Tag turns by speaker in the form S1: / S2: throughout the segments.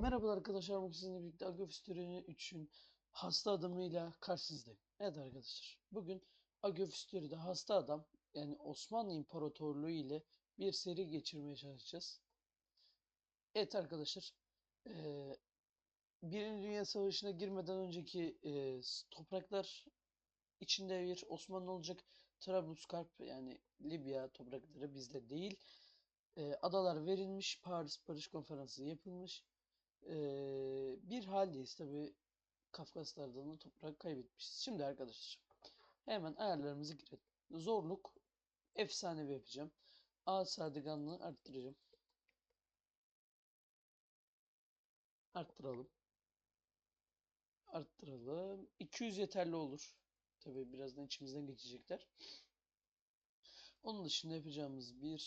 S1: Merhabalar arkadaşlar, bugün sizinle birlikte Agrofistory'nin 3'ün hasta adamıyla karşınızdayım. Evet arkadaşlar, bugün Agrofistory'de hasta adam, yani Osmanlı İmparatorluğu ile bir seri geçirmeye çalışacağız. Evet arkadaşlar, eee Birinci Dünya Savaşı'na girmeden önceki s- topraklar içinde bir Osmanlı olacak. Trablusgarp yani Libya toprakları bizde değil. Eee, adalar verilmiş, Paris Barış Konferansı yapılmış. Eee, bir haldeyiz tabii Kafkaslardan da toprak kaybetmişiz. Şimdi arkadaşlar hemen ayarlarımızı girelim. Zorluk efsanevi yapacağım. A sağdıganlığı arttıracağım. Arttıralım. Arttıralım. 200 yeterli olur. Tabii birazdan içimizden geçecekler. Onun dışında yapacağımız bir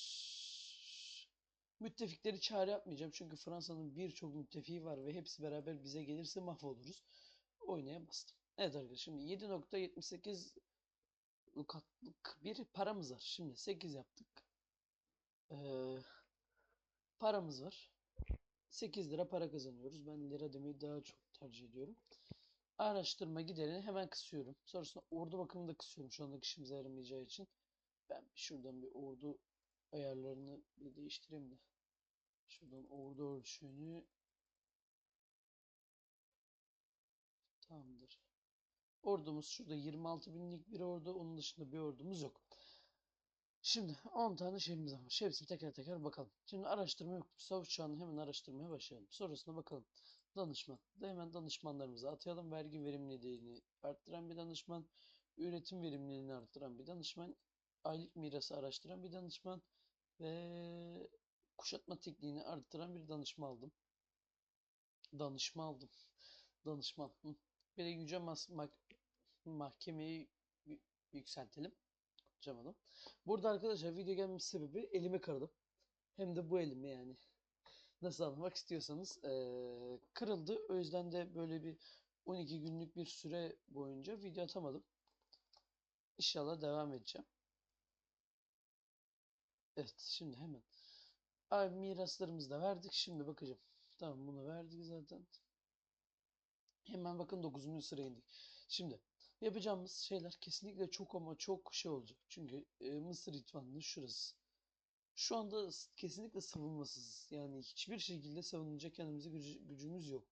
S1: müttefikleri çağrı yapmayacağım. Çünkü Fransa'nın birçok müttefiği var ve hepsi beraber bize gelirse mahvoluruz. Oynaya bastım. Evet arkadaşlar şimdi 7.78 lukatlık bir paramız var. Şimdi 8 yaptık. Ee, paramız var. 8 lira para kazanıyoruz. Ben lira demeyi daha çok tercih ediyorum. Araştırma giderini hemen kısıyorum. Sonrasında ordu bakımını da kısıyorum. Şu anda işimize yaramayacağı için. Ben şuradan bir ordu ayarlarını bir değiştireyim de. Şuradan ordu ölçüğünü tamamdır. Ordumuz şurada 26 binlik bir ordu. Onun dışında bir ordumuz yok. Şimdi 10 tane şeyimiz var. Hepsini teker teker bakalım. Şimdi araştırma yok. Savaş uçağını hemen araştırmaya başlayalım. Sonrasında bakalım. Danışman. Da hemen danışmanlarımızı atayalım. Vergi verimliliğini arttıran bir danışman. Üretim verimliliğini arttıran bir danışman. Aylık mirası araştıran bir danışman. Ve kuşatma tekniğini arttıran bir danışma aldım. Danışma aldım. Danışman. Bir de yüce mas mahkemeyi yü- yükseltelim. Konuşamadım. Burada arkadaşlar video gelmesi sebebi elimi kırdım. Hem de bu elimi yani. Nasıl anlamak istiyorsanız eee, kırıldı. O yüzden de böyle bir 12 günlük bir süre boyunca video atamadım. İnşallah devam edeceğim. Evet şimdi hemen. Abi miraslarımızı da verdik. Şimdi bakacağım. Tamam bunu verdik zaten. Hemen bakın 9. sıraya indik. Şimdi yapacağımız şeyler kesinlikle çok ama çok şey olacak. Çünkü e, Mısır İtvanı'nın şurası. Şu anda kesinlikle savunmasız. Yani hiçbir şekilde savunacak kendimize gücü- gücümüz yok.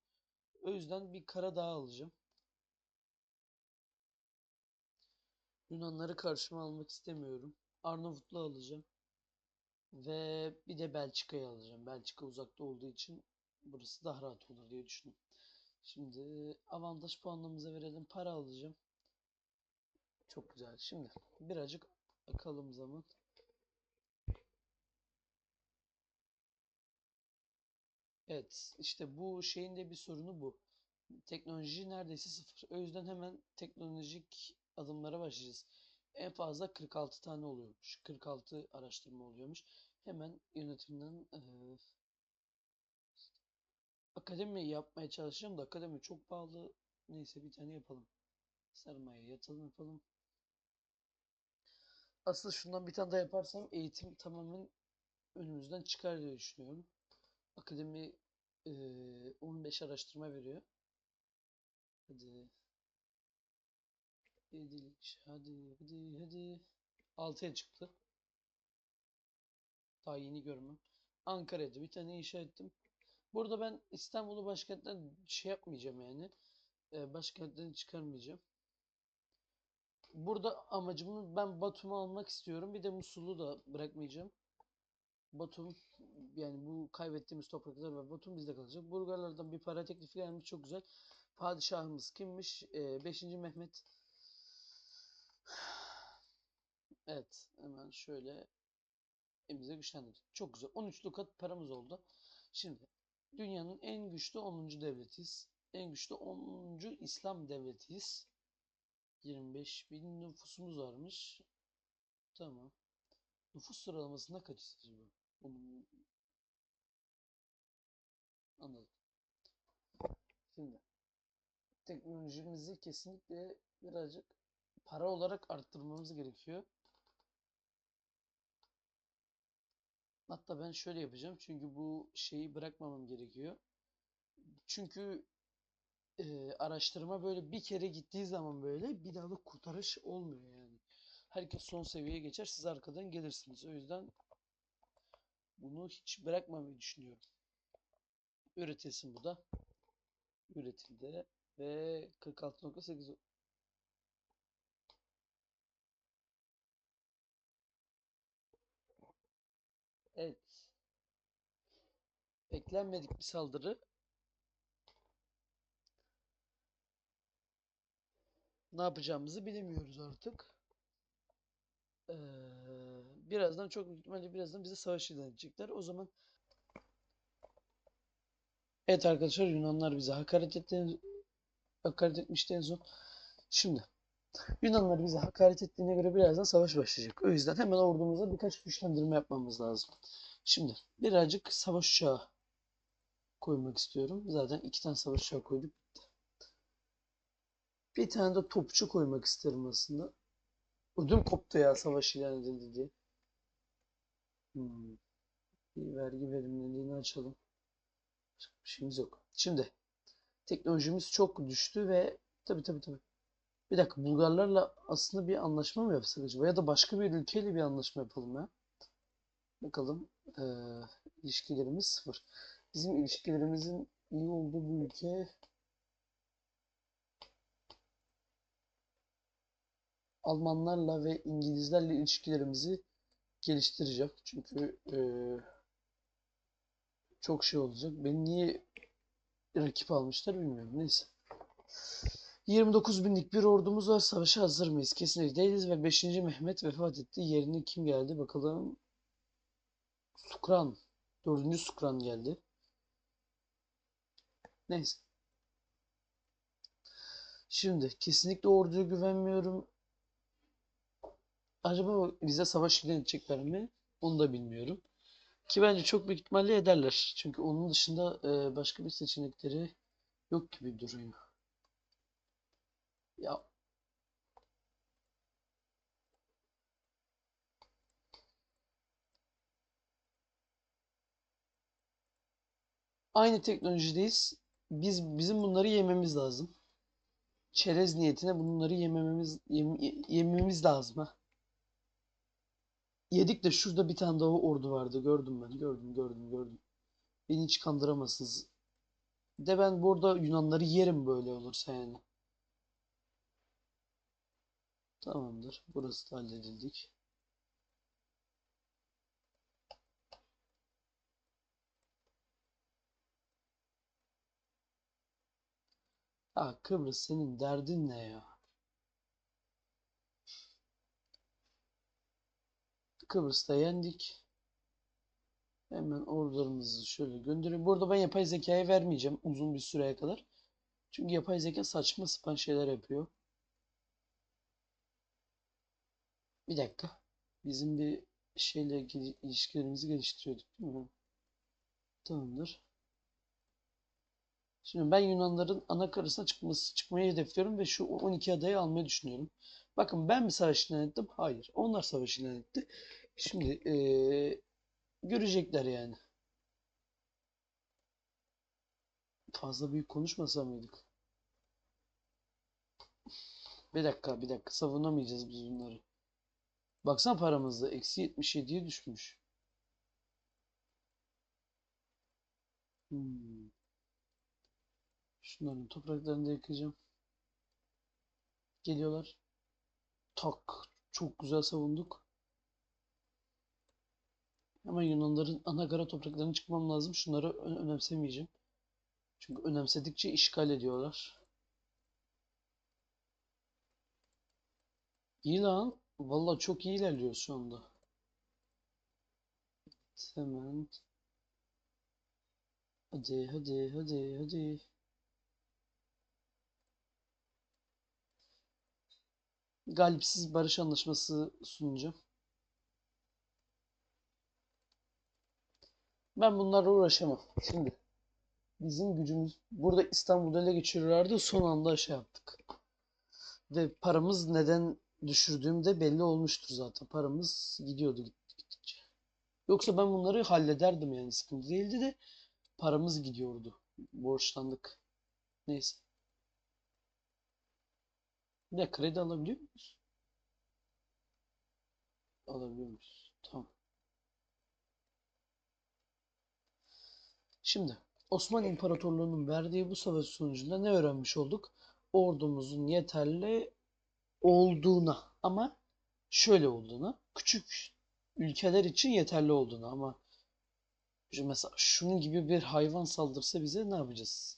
S1: O yüzden bir Karadağ alacağım. Yunanları karşıma almak istemiyorum. Arnavutlu alacağım. Ve bir de Belçika'yı alacağım. Belçika uzakta olduğu için burası daha rahat olur diye düşündüm. Şimdi avantaj puanlamamıza verelim. Para alacağım. Çok güzel. Şimdi birazcık bakalım zaman. Evet, işte bu şeyin de bir sorunu bu. Teknoloji neredeyse sıfır. O yüzden hemen teknolojik adımlara başlayacağız. En fazla 46 tane oluyormuş. 46 araştırma oluyormuş. Hemen yönetimden eee, akademi yapmaya çalışacağım da akademi çok pahalı. Neyse bir tane yapalım. Sermaye yatırım yapalım. Aslında şundan bir tane daha yaparsam eğitim tamamen önümüzden çıkar diye düşünüyorum. Akademi eee 15 araştırma veriyor. Hadi. Hadi, hadi, hadi, hadi. 6'ya çıktı. Daha yeni görmem. Ankara'da bir tane inşa ettim. Burada ben İstanbul'u başkentten şey yapmayacağım yani. Ee, başkentten çıkarmayacağım. Burada amacımı ben Batum'u almak istiyorum. Bir de Musul'u da bırakmayacağım. Batum yani bu kaybettiğimiz topraklar ve Batum bizde kalacak. Bulgarlardan bir para teklifi gelmiş çok güzel. Padişahımız kimmiş? 5. Mehmet. Evet hemen şöyle elimize güçlendirdik. Çok güzel. 13 lukat paramız oldu. Şimdi dünyanın en güçlü 10. devletiyiz. En güçlü 10. İslam devletiyiz. 25 bin nüfusumuz varmış. Tamam. Nüfus sıralamasında kaçız acaba? Bunu anladım. Şimdi teknolojimizi kesinlikle birazcık para olarak arttırmamız gerekiyor. Hatta ben şöyle yapacağım çünkü bu şeyi bırakmamam gerekiyor. Çünkü e, araştırma böyle bir kere gittiği zaman böyle bir daha da kurtarış olmuyor yani. Herkes son seviyeye geçer, siz arkadan gelirsiniz. O yüzden bunu hiç bırakmamayı düşünüyorum. Üretilsin bu da. Üretildi ve 46.8 Evet. Beklenmedik bir saldırı. Ne yapacağımızı bilemiyoruz artık. Ee, birazdan çok büyük ihtimalle birazdan bize savaş ilan edecekler. O zaman Evet arkadaşlar Yunanlar bize hakaret etti. Hakaret etmişti en son. Şimdi Yunanlar bize hakaret ettiğine göre birazdan savaş başlayacak. O yüzden hemen ordumuza birkaç güçlendirme yapmamız lazım. Şimdi birazcık savaş uçağı koymak istiyorum. Zaten iki tane savaş uçağı koyduk. Bir tane de topçu koymak isterim aslında. Ödüm koptu ya savaş ilan edildi diye. Hmm. Bir vergi verimliliğini açalım. Bir şeyimiz yok. Şimdi teknolojimiz çok düştü ve tabii tabii tabii. Bir dakika Bulgarlarla aslında bir anlaşma mı yapsak acaba? Ya da başka bir ülkeyle bir anlaşma yapalım ya. Bakalım. Ee, ilişkilerimiz sıfır. Bizim ilişkilerimizin iyi olduğu bir ülke Almanlarla ve İngilizlerle ilişkilerimizi geliştireceğim. Çünkü eee, çok şey olacak. Beni niye rakip almışlar bilmiyorum. Neyse. 29 binlik bir ordumuz var. Savaşa hazır mıyız? Kesinlikle değiliz ve 5. Mehmet vefat etti. Yerine kim geldi? Bakalım. Sukran. 4. Sukran geldi. Neyse. Şimdi kesinlikle orduya güvenmiyorum. Acaba bize savaş ilan edecekler mi? Onu da bilmiyorum. Ki bence çok büyük ihtimalle ederler. Çünkü onun dışında e, başka bir seçenekleri yok gibi duruyor. Ya aynı teknolojideyiz. Biz bizim bunları yememiz lazım. Çerez niyetine bunları yemememiz yem- yememiz lazım ha. Yedik de şurada bir tane daha ordu vardı. Gördüm ben. Gördüm, gördüm, gördüm. Beni hiç kandıramazsınız. De ben burada Yunanları yerim böyle olursa yani. Tamamdır. Burası da halledildik. Ha Kıbrıs senin derdin ne ya? Kıbrıs'ta yendik. Hemen ordularımızı şöyle göndereyim. Burada ben yapay zekaya vermeyeceğim uzun bir süreye kadar. Çünkü yapay zeka saçma sapan şeyler yapıyor. Bir dakika. Bizim bir şeyle ilişkilerimizi geliştiriyorduk değil mi? Tamamdır. Şimdi ben Yunanların ana karasına çıkması, çıkmayı hedefliyorum ve şu 12 adayı almayı düşünüyorum. Bakın ben mi savaş ilan ettim? Hayır. Onlar savaş ilan etti. Şimdi eee, görecekler yani. Fazla büyük konuşmasa mıydık? Bir dakika, bir dakika. Savunamayacağız biz bunları. Baksana paramızda. Eksi 77'ye düşmüş. Hmm. Şunların topraklarını da yakacağım. Geliyorlar. Tak. Çok güzel savunduk. Hemen Yunanların ana kara topraklarına çıkmam lazım. Şunları önemsemeyeceğim. Çünkü önemsedikçe işgal ediyorlar. İyi lan. Vallahi çok iyi ilerliyoruz şu anda. Hemen. Hadi hadi hadi hadi. Galipsiz barış anlaşması sunacağım. Ben bunlarla uğraşamam. Şimdi bizim gücümüz burada İstanbul'da ele geçiriyorlardı. Son anda şey yaptık. Ve paramız neden düşürdüğümde belli olmuştur zaten. Paramız gidiyordu gittikçe. Yoksa ben bunları hallederdim yani sıkıntı değildi de paramız gidiyordu. Borçlandık. Neyse. Bir de kredi alabiliyor muyuz? Alabiliyor muyuz? Tamam. Şimdi Osmanlı İmparatorluğu'nun verdiği bu savaş sonucunda ne öğrenmiş olduk? Ordumuzun yeterli olduğuna ama şöyle olduğuna, küçük ülkeler için yeterli olduğunu ama mesela şunun gibi bir hayvan saldırsa bize ne yapacağız?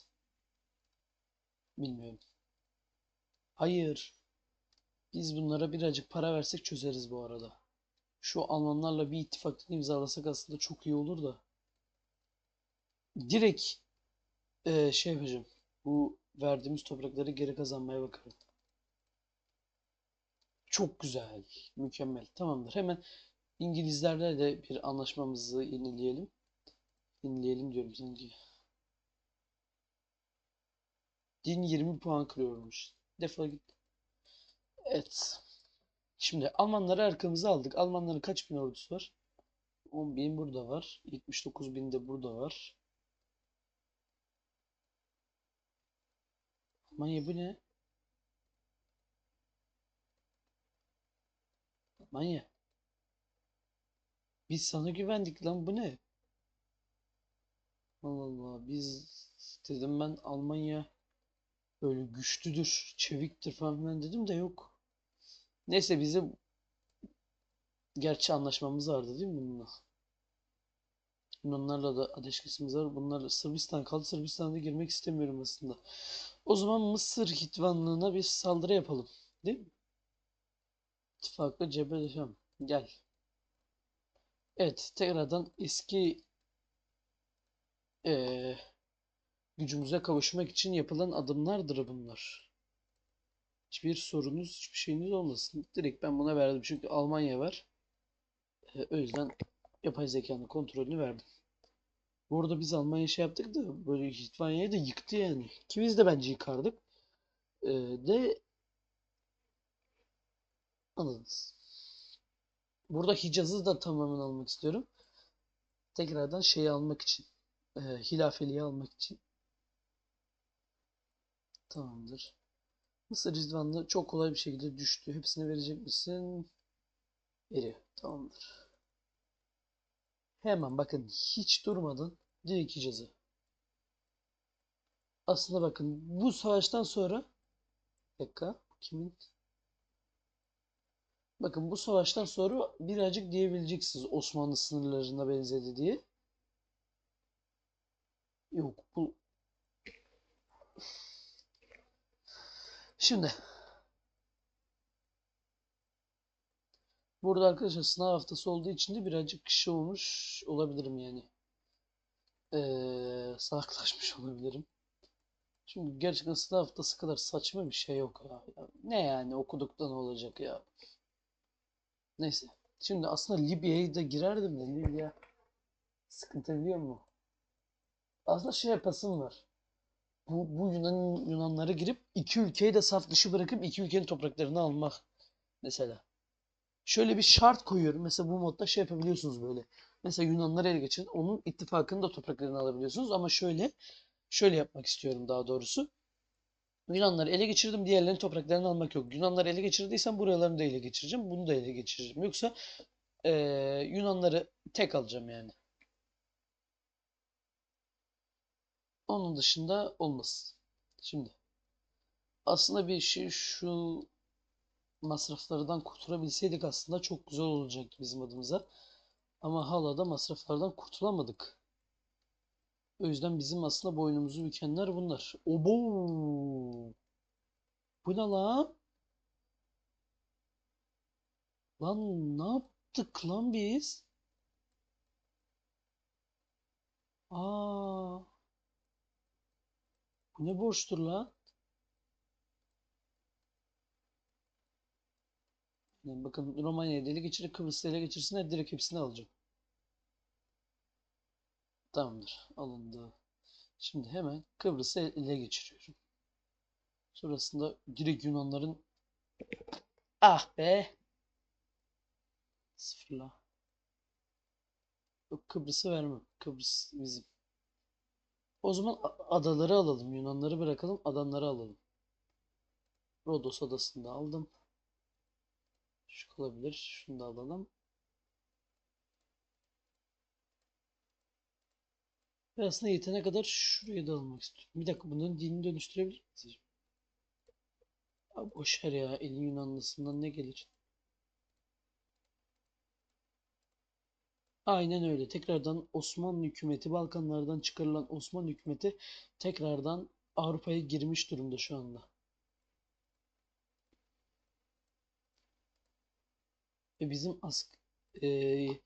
S1: Bilmiyorum. Hayır. Biz bunlara birazcık para versek çözeriz bu arada. Şu Almanlarla bir ittifak imzalasak aslında çok iyi olur da. Direkt eee, şey yapacağım. Bu verdiğimiz toprakları geri kazanmaya bakarım. Çok güzel. Mükemmel. Tamamdır. Hemen İngilizlerle de bir anlaşmamızı yenileyelim. Yenileyelim diyorum. Din 20 puan kırıyormuş. Defol git. Evet. Şimdi Almanları arkamıza aldık. Almanların kaç bin ordusu var? 10 bin burada var. 79 bin de burada var. Almanya bu ne? Almanya. Biz sana güvendik lan bu ne? Allah Allah biz dedim ben Almanya böyle güçlüdür, çeviktir falan filan dedim de yok. Neyse bizim gerçi anlaşmamız vardı değil mi bununla? Yunanlarla da ateşkesimiz var. Bunlarla Sırbistan kaldı. Sırbistan'a da girmek istemiyorum aslında. O zaman Mısır Hitvanlığına bir saldırı yapalım. Değil mi? İttifakla cebelleşelim. Gel. Evet, tekrardan eski eee, gücümüze kavuşmak için yapılan adımlardır bunlar. Hiçbir sorunuz, hiçbir şeyiniz olmasın. Direkt ben buna verdim çünkü Almanya var. Eee, o yüzden yapay zekanın kontrolünü verdim. Bu arada biz Almanya şey yaptık da böyle Litvanya'yı da yıktı yani. Ki biz de bence yıkardık. Eee, de anladınız. Burada Hicaz'ı da tamamen almak istiyorum. Tekrardan şeyi almak için. Eee hilafeliği almak için. Tamamdır. Mısır Rizvanlı çok kolay bir şekilde düştü. Hepsini verecek misin? Veriyor. Tamamdır. Hemen bakın hiç durmadan direkt Hicaz'ı. Aslında bakın bu savaştan sonra bir dakika kimin? Bakın bu savaştan sonra birazcık diyebileceksiniz Osmanlı sınırlarına benzedi diye. Yok bu Şimdi burada arkadaşlar sınav haftası olduğu için de birazcık kişi olmuş olabilirim yani. Ee, salaklaşmış olabilirim. Çünkü gerçekten sınav haftası kadar saçma bir şey yok ya. Ya ne yani okuduk da ne olacak ya. Neyse. Şimdi aslında Libya'ya da girerdim de Libya sıkıntı biliyor musun? Aslında şey yapasım var. Bu, bu Yunan Yunanlara girip iki ülkeyi de saf dışı bırakıp iki ülkenin topraklarını almak mesela. Şöyle bir şart koyuyorum. Mesela bu modda şey yapabiliyorsunuz böyle. Mesela Yunanları ele geçirin. Onun ittifakını da topraklarını alabiliyorsunuz. Ama şöyle şöyle yapmak istiyorum daha doğrusu. Yunanları ele geçirdim. Diğerlerinin topraklarını almak yok. Yunanları ele geçirdiysem buralarını da ele geçireceğim. Bunu da ele geçireceğim. Yoksa eee, Yunanları tek alacağım yani. Onun dışında olmaz. Şimdi aslında bir şey şu masraflardan kurtulabilseydik aslında çok güzel olacaktı bizim adımıza. Ama hala da masraflardan kurtulamadık. O yüzden bizim aslında boynumuzu bükenler bunlar. Obo! Bu ne lan? Lan ne yaptık lan biz? Aa, ne borçtur lan? Yani bakın Romanya'yı ele geçirip Kıbrıs'ı ele geçirsinler direkt hepsini alacağım. Tamamdır. Alındı. Şimdi hemen Kıbrıs'ı ele geçiriyorum. Sonrasında direkt Yunanların ah be sıfırla. Yok Kıbrıs'ı vermem. Kıbrıs bizim. O zaman adaları alalım. Yunanları bırakalım. Adamları alalım. Rodos adasını da aldım. Şu kalabilir. Şunu da alalım. Ve aslında yetene kadar şurayı da almak istiyorum. Bir dakika bunların dinini dönüştürebilir miyiz? Abi boş ver ya. Elin Yunanlısından ne gelir? Aynen öyle. Tekrardan Osmanlı hükümeti, Balkanlardan çıkarılan Osmanlı hükümeti tekrardan Avrupa'ya girmiş durumda şu anda. Ve bizim ask eee,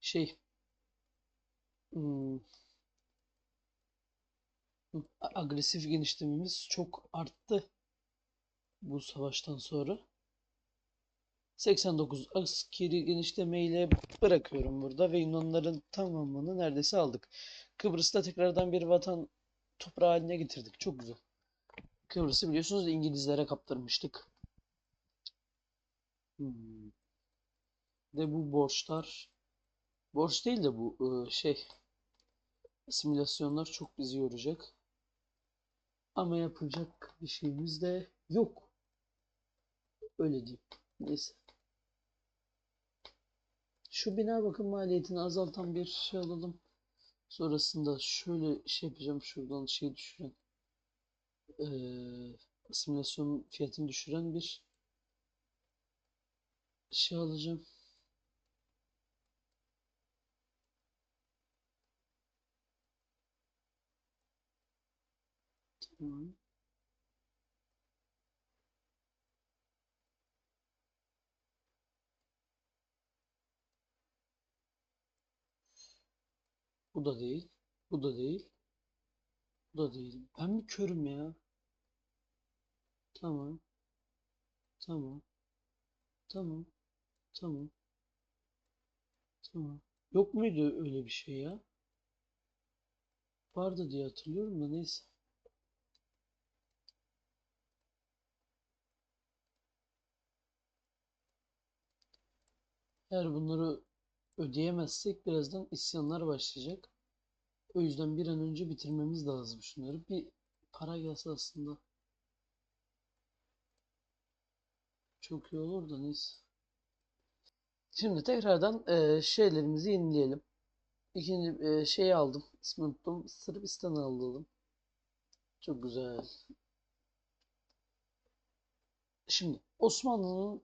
S1: şey hmm, agresif genişlememiz çok arttı bu savaştan sonra. 89 askeri genişlemeyle bırakıyorum burada ve Yunanların tamamını neredeyse aldık. Kıbrıs'ta tekrardan bir vatan toprağı haline getirdik. Çok güzel. Kıbrıs'ı biliyorsunuz İngilizlere kaptırmıştık. Hmm. De bu borçlar borç değil de bu e, şey simülasyonlar çok bizi yoracak. Ama yapacak bir şeyimiz de yok. Öyle diyeyim. Neyse. Şu bina bakım maliyetini azaltan bir şey alalım. Sonrasında şöyle şey yapacağım. Şuradan şey düşüren eee simülasyon fiyatını düşüren bir şey alacağım. Tamam. Bu da değil. Bu da değil. Bu da değil. Ben mi körüm ya? Tamam. Tamam. Tamam. Tamam. Tamam. Yok muydu öyle bir şey ya? Vardı diye hatırlıyorum da neyse. Eğer bunları ödeyemezsek birazdan isyanlar başlayacak. O yüzden bir an önce bitirmemiz lazım şunları. Bir para gelse aslında çok iyi olur da neyse. Şimdi tekrardan eee, şeylerimizi yenileyelim. İkinci eee, şeyi aldım. İsmini unuttum. Sırbistan'ı aldım. Çok güzel. Şimdi Osmanlı'nın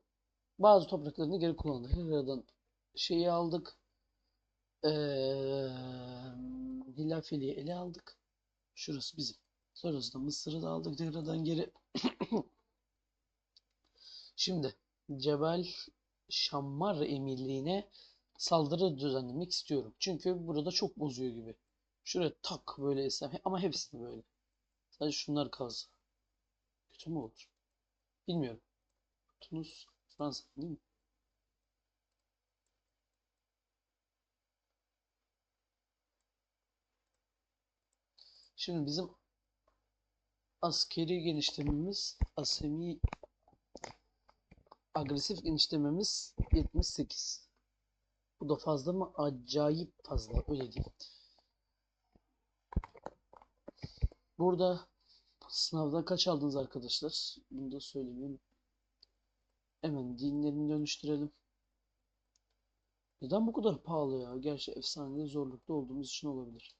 S1: bazı topraklarını geri kullandık. Tekrardan şeyi aldık. Eee Hilafeli'yi ele aldık. Şurası bizim. Sonrasında Mısır'ı da aldık tekrardan geri. Şimdi Cebel Şammar Emirliği'ne saldırı düzenlemek istiyorum. Çünkü burada çok bozuyor gibi. Şuraya tak böyle esem ama hepsini böyle. Sadece şunlar kalsın. Kötü mü olur? Bilmiyorum. Tunus Fransa değil mi? Şimdi bizim askeri genişlememiz, asemi agresif genişlememiz 78. Bu da fazla mı? Acayip fazla. Öyle değil. Burada sınavda kaç aldınız arkadaşlar? Bunu da söylemeyi Hemen dinlerini dönüştürelim. Neden bu kadar pahalı ya? Gerçi efsanede zorlukta olduğumuz için olabilir.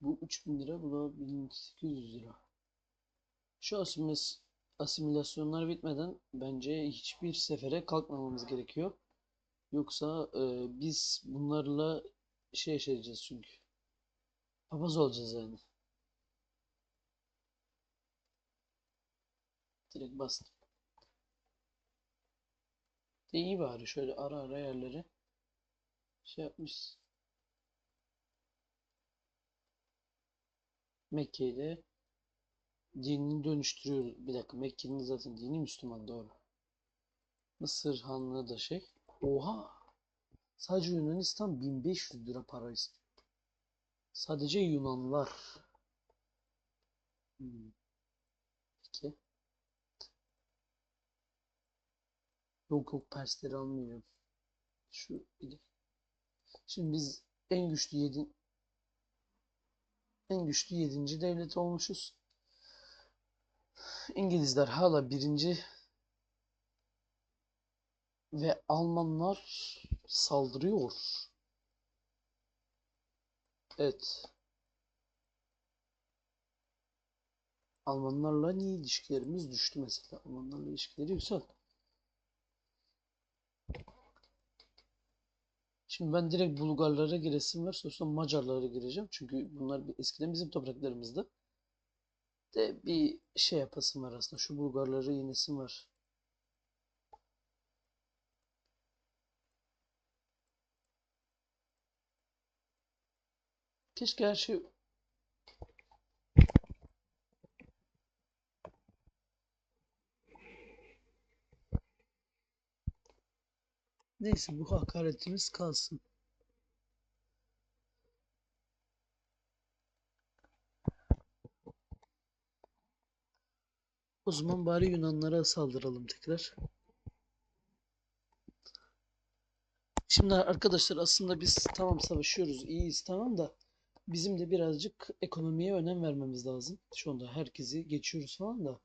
S1: Bu 3000 lira, bu da 1800 lira. Şu asimilas asimilasyonlar bitmeden bence hiçbir sefere kalkmamamız gerekiyor. Yoksa e, biz bunlarla şey yaşayacağız çünkü. Papaz olacağız yani. Direkt bastım. De iyi bari şöyle ara ara yerleri şey yapmış. Mekke'de dinini dönüştürüyor. Bir dakika Mekke'nin zaten dini Müslüman doğru. Mısır Hanlığı da şey. Oha! Sadece Yunanistan 1500 lira para istiyor. Sadece Yunanlılar. Hmm. Peki. Yok yok Persleri almıyorum. Şu bir de. Şimdi biz en güçlü yedi en güçlü yedinci devlet olmuşuz. İngilizler hala birinci ve Almanlar saldırıyor. Evet. Almanlarla niye ilişkilerimiz düştü mesela? Almanlarla ilişkileri yükseldi. Şimdi ben direkt Bulgarlara giresim var. Sonra Macarlara gireceğim. Çünkü bunlar eskiden bizim topraklarımızdı. De bir şey yapasım var aslında. Şu Bulgarları yenesim var. Keşke her şey Neyse bu hakaretimiz kalsın. O zaman bari Yunanlara saldıralım tekrar. Şimdi arkadaşlar aslında biz tamam savaşıyoruz, iyiyiz tamam da bizim de birazcık ekonomiye önem vermemiz lazım. Şu anda herkesi geçiyoruz falan da.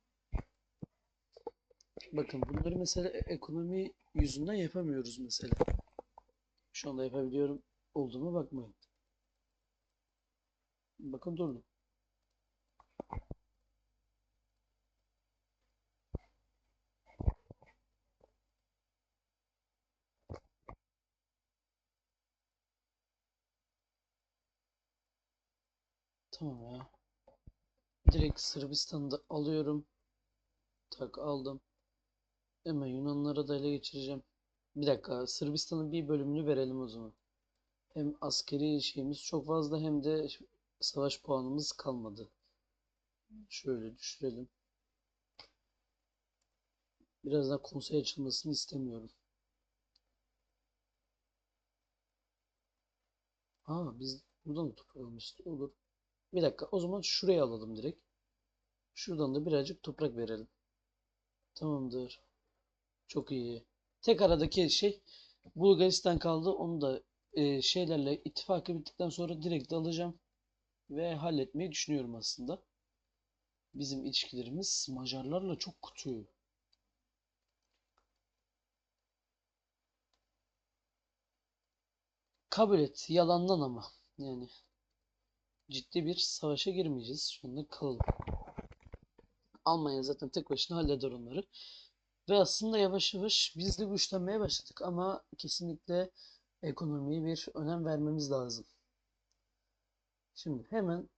S1: Bakın bunları mesela e- ekonomi yüzünden yapamıyoruz mesela. Şu anda yapabiliyorum olduğuma bakmayın. Bakın durdum. Tamam ya. Direkt Sırbistan'ı da alıyorum. Tak aldım. Hemen Yunanlara da ele geçireceğim. Bir dakika Sırbistan'ın bir bölümünü verelim o zaman. Hem askeri şeyimiz çok fazla hem de savaş puanımız kalmadı. Şöyle düşürelim. Biraz daha konsey açılmasını istemiyorum. Aa biz buradan da toprak almıştık. Olur. Bir dakika o zaman şuraya alalım direkt. Şuradan da birazcık toprak verelim. Tamamdır. Çok iyi. Tek aradaki şey Bulgaristan kaldı. Onu da e, şeylerle ittifakı bittikten sonra direkt alacağım. Ve halletmeyi düşünüyorum aslında. Bizim ilişkilerimiz Macarlarla çok kötü. Kabul et. Yalandan ama. Yani ciddi bir savaşa girmeyeceğiz. Şu anda kalalım. Almanya zaten tek başına halleder onları. Ve aslında yavaş yavaş biz de güçlenmeye başladık ama kesinlikle ekonomiye bir önem vermemiz lazım. Şimdi hemen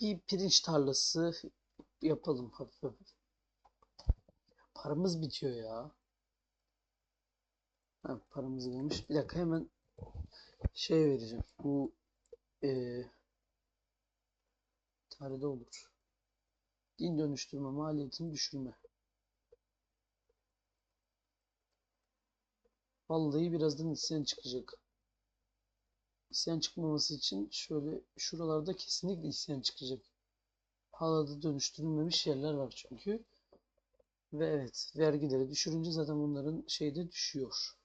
S1: bir pirinç tarlası yapalım hafif hafif. Paramız bitiyor ya. Ha, paramız gelmiş. Bir dakika hemen şey vereceğim. Bu eee tarihde olur. Din dönüştürme maliyetini düşürme. Vallahi birazdan isyan çıkacak. İsyan çıkmaması için şöyle şuralarda kesinlikle isyan çıkacak. Hala da dönüştürülmemiş yerler var çünkü. Ve evet vergileri düşürünce zaten bunların şeyi de düşüyor.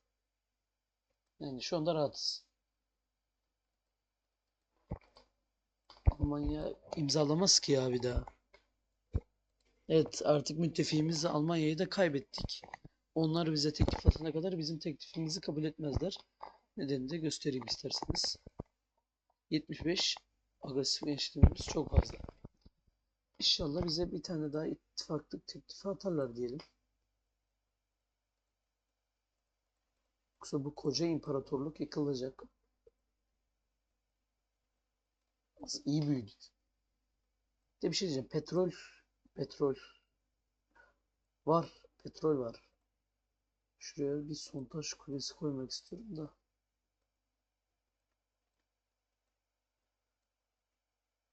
S1: Yani şu anda rahatız. Almanya imzalamaz ki ya bir daha. Evet artık müttefiğimiz Almanya'yı da kaybettik. Onlar bize teklif atana kadar bizim teklifimizi kabul etmezler. Nedenini de göstereyim isterseniz. 75 agresif gençliğimiz çok fazla. İnşallah bize bir tane daha ittifaklık teklifi atarlar diyelim. Yoksa bu koca imparatorluk yıkılacak. Biz iyi büyüdük. De bir şey diyeceğim. Petrol, petrol var. Petrol var. Şuraya bir sontaj kulesi koymak istiyorum da.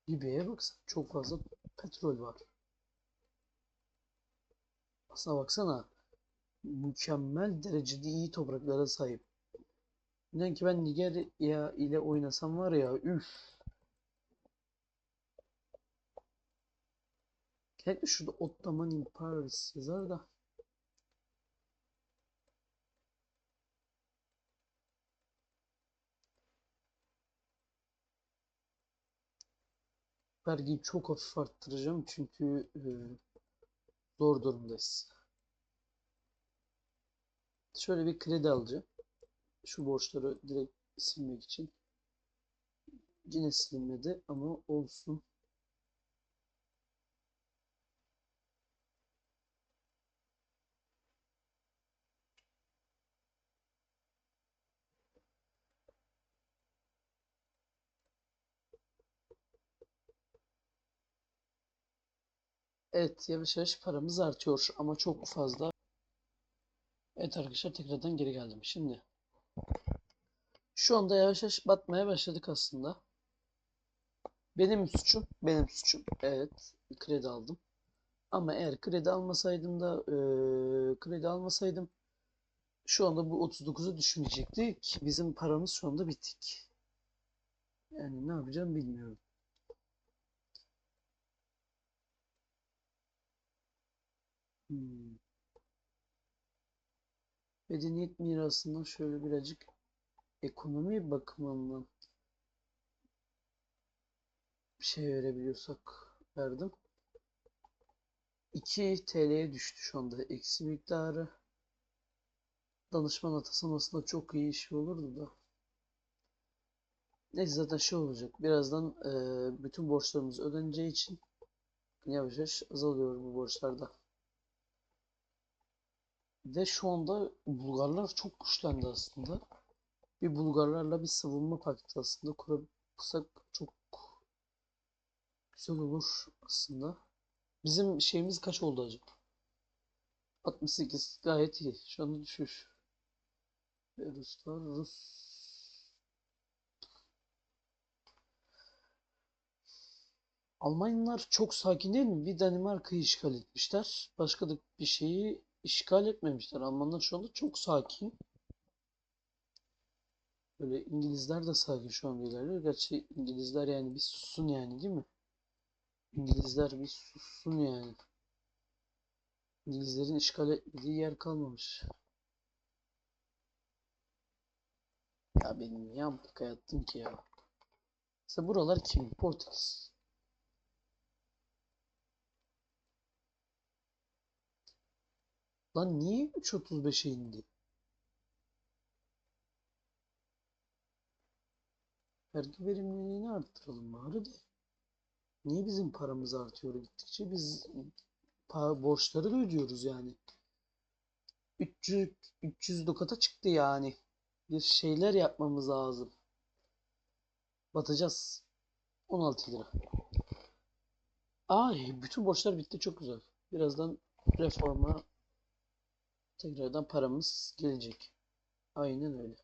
S1: Libya'ya baksana. Çok fazla petrol var. Aslına baksana. Mükemmel derecede iyi topraklara sahip. İnan ki ben Nigerya ile oynasam var ya üf. Kesinlikle şurada Ottoman Empires yazar da. Vergiyi çok hafif arttıracağım çünkü e, zor durumdayız. Şöyle bir kredi alacağım. Şu borçları direkt silmek için. Yine silinmedi ama olsun. Evet yavaş yavaş paramız artıyor ama çok fazla. Evet arkadaşlar tekrardan geri geldim. Şimdi şu anda yavaş yavaş batmaya başladık aslında. Benim suçum, benim suçum. Evet, kredi aldım. Ama eğer kredi almasaydım da eee, kredi almasaydım şu anda bu 39'a düşmeyecekti ki bizim paramız şu anda bitik. Yani ne yapacağım bilmiyorum. Hmm. Medeniyet mirasından şöyle birazcık ekonomi bakımından bir şey verebiliyorsak verdim. 2 TL'ye düştü şu anda eksi miktarı. Danışman atasamasında çok iyi iş olurdu da. Neyse zaten şey olacak. Birazdan eee, bütün borçlarımız ödeneceği için yavaş yavaş azalıyor bu borçlarda. Ve şu anda Bulgarlar çok güçlendi aslında. Bir Bulgarlarla bir savunma paktı aslında kurarsak çok güzel olur aslında. Bizim şeyimiz kaç oldu acaba? 68 gayet iyi. Şu anda düşüş. Ve Ruslar Rus Almanlar çok sakin değil mi? Bir Danimarka'yı işgal etmişler. Başka da bir şeyi işgal etmemişler. Almanlar şu anda çok sakin. Böyle İngilizler de sakin şu anda ilerliyor. Gerçi İngilizler yani bir susun yani değil mi? İngilizler bir sussun yani. İngilizlerin işgal etmediği yer kalmamış. Ya benim niye Amerika'ya yattım ki ya? Mesela buralar kim? Portekiz. Lan niye 3.35'e indi? Vergi verimliliğini arttıralım bari de. Niye bizim paramız artıyor gittikçe? Biz borçları da ödüyoruz yani. 300 300 dokata çıktı yani. Bir şeyler yapmamız lazım. Batacağız. 16 lira. Ay bütün borçlar bitti çok güzel. Birazdan reforma tekrardan paramız gelecek. Aynen öyle.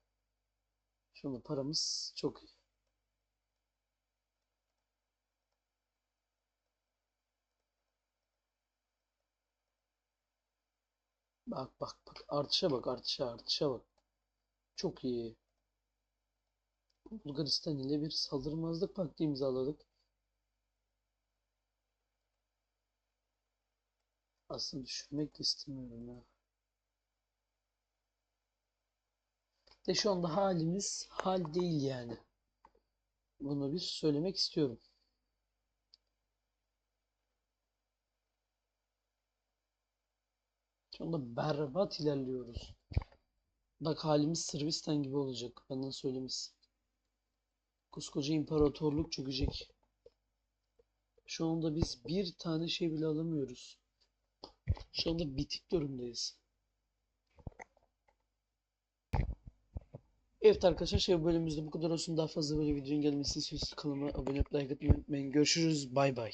S1: Şu anda paramız çok iyi. Bak bak bak artışa bak artışa artışa bak. Çok iyi. Bulgaristan ile bir saldırmazlık paktı imzaladık. Aslında düşürmek de istemiyorum ya. De şu anda halimiz hal değil yani. Bunu bir söylemek istiyorum. Şu anda berbat ilerliyoruz. Bak halimiz Sırbistan gibi olacak. Benden söylemesi. Koskoca imparatorluk çökecek. Şu anda biz bir tane şey bile alamıyoruz. Şu anda bitik durumdayız. Evet arkadaşlar şey bölümümüzde bu kadar olsun. Daha fazla böyle videonun gelmesini istiyorsanız kanalıma abone olup like atmayı unutmayın. Görüşürüz. Bay bay.